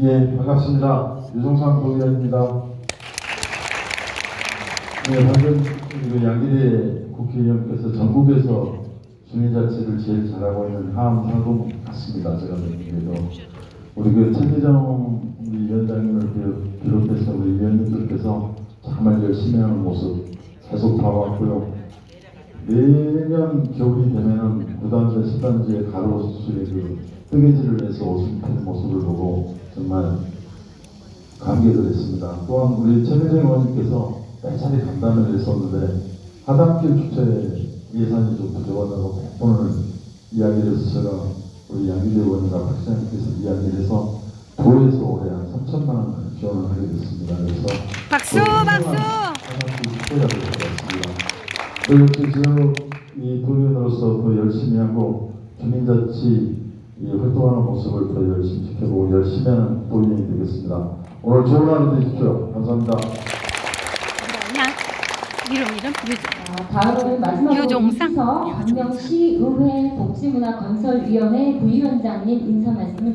예, 반갑습니다. 유종상 도의원입니다. 네, 방금 그 양기대 국회의원께서 전국에서 주민자치를 제일 잘하고 있는 하암 상동 같습니다. 제가 보기에도 우리 그 우리 위원장님을 비- 비롯해서 우리 위원님들께서 정말 열심히 하는 모습 계속 봐왔고요. 매년 겨울이 되면은 구단지 수단지에 가로 수술에 그 뜨개질을 해서 옷을 피는 모습을 보고 정말 감격을 했습니다. 또한 우리 최민정 의원님께서 매차례 감담을 했었는데 하단길 축제 예산이 좀 부족하다고 100번을 이야기를 해서 제가 우리 양기대 의원과 박시장님께서 이야기를 해서 도에서 올해 한 3천만 원 지원을 하게 됐습니다. 그래서 박수, 박수! 하단길 같습니다. 또 역시 지금 이 도의원으로서 더 열심히 하고 주민자치 이 활동하는 모습을 더 열심히 지켜보고 열심히 하는 도의원이 되겠습니다. 오늘 좋은 하루 되십시오. 감사합니다. 그냥 이름 이름 유정. 아, 다음은 마지막으로 유종상? 이서 광명시 의회 복지문화건설위원회 부위원장님 인사 말씀을